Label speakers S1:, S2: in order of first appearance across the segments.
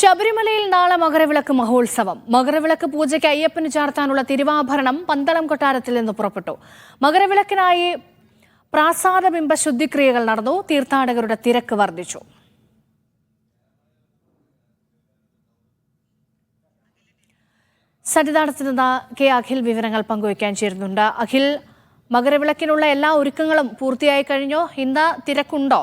S1: ശബരിമലയിൽ നാളെ മകരവിളക്ക് മഹോത്സവം. മകരവിളക്ക് പൂജയ്ക്ക് അയ്യപ്പന് ചാർത്താനുള്ള തിരുവാഭരണം പന്തളം കൊട്ടാരത്തിൽ നിന്ന് പുറപ്പെട്ടു. മകരവിളക്കിനായി പ്രാസാദബിംബ ശുദ്ധിക്രിയകൾ നടന്നു. തീർത്ഥാടകരുടെ തിരക്ക് വർദ്ധിച്ചു. സന്നിധാനത്ത് നിന്ന് കെ അഖിൽ വിവരങ്ങൾ പങ്കുവയ്ക്കാൻ ചേരുന്നുണ്ട്. അഖിൽ മകരവിളക്കിനുള്ള എല്ലാ ഒരുക്കങ്ങളും പൂർത്തിയായി കഴിഞ്ഞോ? ഇന്ന് തിരക്കുണ്ടോ?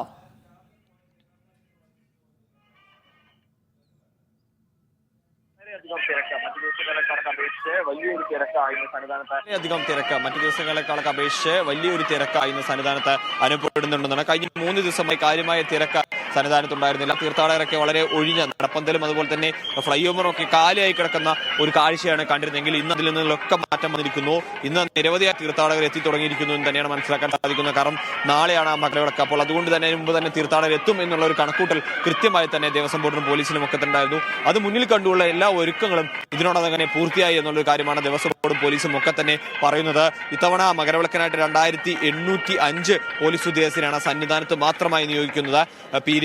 S2: വളരെയധികം തിരക്ക്. മറ്റു ദിവസങ്ങളെക്കാളൊക്കെ അപേക്ഷിച്ച് വലിയൊരു തിരക്കായിരുന്നു സന്നിധാനത്ത്
S3: വളരെയധികം തിരക്ക്. മറ്റു ദിവസങ്ങളെക്കാളൊക്കെ അപേക്ഷിച്ച് വലിയൊരു തിരക്കാണ് ഇന്ന് സന്നിധാനത്ത് അനുഭവപ്പെടുന്നുണ്ടെന്നാണ്. കഴിഞ്ഞ മൂന്ന് ദിവസമായി കാര്യമായ തിരക്ക് സന്നിധാനത്തുണ്ടായിരുന്നില്ല തീർത്ഥാടകരൊക്കെ വളരെ ഒഴിഞ്ഞ നടപ്പന്തലും അതുപോലെ തന്നെ ഫ്ലൈ ഓവറും ഒക്കെ കാലിയായി കിടക്കുന്ന ഒരു കാഴ്ചയാണ് കണ്ടിരുന്നെങ്കിൽ ഇന്ന് അതിൽ നിന്നൊക്കെ മാറ്റം വന്നിരിക്കുന്നു. ഇന്ന് നിരവധിയായ തീർത്ഥാടകർ എത്തി തുടങ്ങിയിരിക്കുന്നു എന്ന് തന്നെയാണ് മനസ്സിലാക്കാൻ സാധിക്കുന്നത്. കാരണം നാളെയാണ് ആ മകരവിളക്ക് അപ്പോൾ അതുകൊണ്ട് തന്നെ മുമ്പ് തന്നെ തീർത്ഥാടകർ എത്തും എന്നുള്ള ഒരു കണക്കൂട്ടൽ കൃത്യമായി തന്നെ ദേവസ്വം ബോർഡിനും പോലീസിനും ഒക്കെ ഉണ്ടായിരുന്നു അത് മുന്നിൽ കണ്ടുള്ള എല്ലാ ഒരുക്കങ്ങളും ഇതിനോടകം തന്നെ പൂർത്തിയായി എന്നുള്ളൊരു കാര്യമാണ് ദേവസ്വം ബോർഡും പോലീസും ഒക്കെ തന്നെ പറയുന്നത്. ഇത്തവണ മകരവിളക്കനായിട്ട് രണ്ടായിരത്തി എണ്ണൂറ്റി അഞ്ച് പോലീസ് ഉദ്യോഗസ്ഥരാണ് സന്നിധാനത്ത് മാത്രമായി നിയോഗിക്കുന്നത്.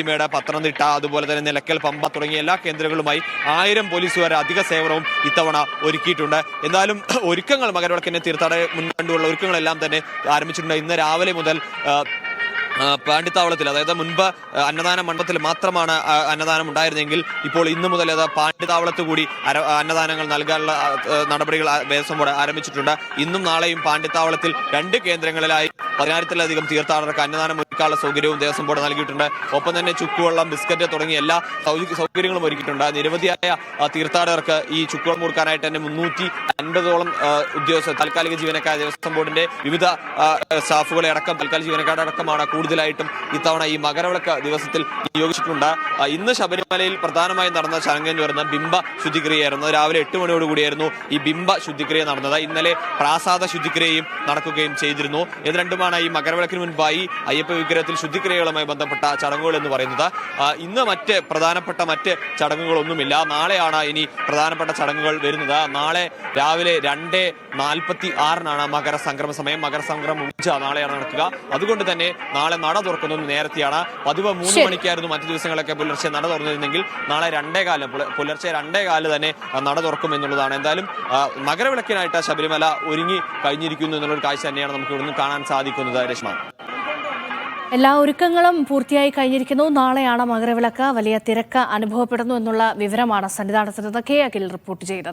S3: പീരിമേട് പത്തനംതിട്ട അതുപോലെ തന്നെ നിലക്കൽ പമ്പ തുടങ്ങിയ എല്ലാ കേന്ദ്രങ്ങളുമായി ആയിരം പോലീസുകാരെ അധിക സേവനവും ഇത്തവണ ഒരുക്കിയിട്ടുണ്ട്. എന്നാലും ഒരുക്കങ്ങൾ മകരവിളക്കിന്റെ തീർത്ഥാടക മുൻകണ്ടുള്ള ഒരുക്കങ്ങളെല്ലാം തന്നെ ആരംഭിച്ചിട്ടുണ്ട്. ഇന്ന് രാവിലെ മുതൽ പാണ്ഡിത്താവളത്തിൽ അതായത് മുൻപ് അന്നദാന മണ്ഡപത്തിൽ മാത്രമാണ് അന്നദാനം ഉണ്ടായിരുന്നെങ്കിൽ ഇപ്പോൾ ഇന്നു മുതൽ അത് പാണ്ഡിത്താവളത്ത് കൂടി അന്നദാനങ്ങൾ നൽകാനുള്ള നടപടികൾ ദേവസ്വം ബോർഡ് ആരംഭിച്ചിട്ടുണ്ട്. ഇന്നും നാളെയും പാണ്ഡിത്താവളത്തിൽ രണ്ട് കേന്ദ്രങ്ങളിലായി പതിനായിരത്തിലധികം തീർത്ഥാടകർക്ക് അന്നദാനം ഒരുക്കാനുള്ള സൗകര്യവും ദേവസ്വം ബോർഡ് നൽകിയിട്ടുണ്ട്. ഒപ്പം തന്നെ ചുക്കുവെള്ളം ബിസ്ക്കറ്റ് തുടങ്ങിയ എല്ലാ സൗകര്യങ്ങളും ഒരുക്കിയിട്ടുണ്ട്. നിരവധിയായ തീർത്ഥാടകർക്ക് ഈ ചുക്കുവെള്ളം കൊടുക്കാനായിട്ട് തന്നെ മുന്നൂറ്റി അൻപതോളം ഉദ്യോഗസ്ഥർ താൽക്കാലിക ജീവനക്കാർ ദേവസ്വം ബോർഡിന്റെ വിവിധ സ്റ്റാഫുകളെ അടക്കം താൽക്കാലിക ജീവനക്കാരുടെ അടക്കമാണ് കൂടുതലായിട്ടും ഇത്തവണ ഈ മകരവിളക്ക് ദിവസത്തിൽ നിയോഗിച്ചിട്ടുണ്ട്. ഇന്ന് ശബരിമലയിൽ പ്രധാനമായും നടന്ന ചടങ്ങ് എന്ന് പറയുന്നത് ബിംബ ശുദ്ധിക്രിയയായിരുന്നു. രാവിലെ എട്ട് മണിയോട് കൂടിയായിരുന്നു ഈ ബിംബ ശുദ്ധിക്രിയ നടന്നത്. ഇന്നലെ പ്രാസാദ ശുദ്ധിക്രിയയും നടക്കുകയും ചെയ്തിരുന്നു. ഇത് രണ്ടുമാണ് ഈ മകരവിളക്കിന് മുൻപായി അയ്യപ്പ വിഗ്രഹത്തിൽ ശുദ്ധിക്രിയകളുമായി ബന്ധപ്പെട്ട ചടങ്ങുകൾ എന്ന് പറയുന്നത്. ഇന്ന് മറ്റ് പ്രധാനപ്പെട്ട മറ്റ് ചടങ്ങുകളൊന്നുമില്ല. നാളെയാണ് ഇനി പ്രധാനപ്പെട്ട ചടങ്ങുകൾ വരുന്നത്. നാളെ രാവിലെ രണ്ട് നാൽപ്പത്തി ആറിനാണ് മകരസംക്രമ സമയം. മകരസംക്രമം ഉച്ച നാളെയാണ് നടക്കുക. അതുകൊണ്ട് തന്നെ നാളെ നട തുറക്കുന്നത് നേരത്തെയാണ്. പതിവ് മൂന്ന്. മണിക്കായിരുന്നു മറ്റു ദിവസങ്ങളൊക്കെ പുലർച്ചെ നട തുറന്നിരുന്നെങ്കിൽ നാളെ രണ്ടേ കാലം പുല- പുലർച്ചെ രണ്ടേ കാൽ തന്നെ നട തുറക്കും എന്നുള്ളതാണ്. എന്തായാലും മകരവിളക്കിനായിട്ട് ശബരിമല ഒരുങ്ങി കഴിഞ്ഞിരിക്കുന്നു എന്നുള്ളൊരു കാഴ്ച തന്നെയാണ് നമുക്ക് ഇവിടുന്ന് കാണാൻ സാധിക്കുന്നത് രശ്മ.
S1: എല്ലാ ഒരുക്കങ്ങളും പൂർത്തിയായി കഴിഞ്ഞിരിക്കുന്നു. നാളെയാണ് മകരവിളക്ക്. വലിയ തിരക്ക് അനുഭവപ്പെടുന്നു എന്നുള്ള വിവരമാണ് സന്നിധാനത്ത് നിന്ന് കെ അഖിൽ റിപ്പോർട്ട് ചെയ്തത്.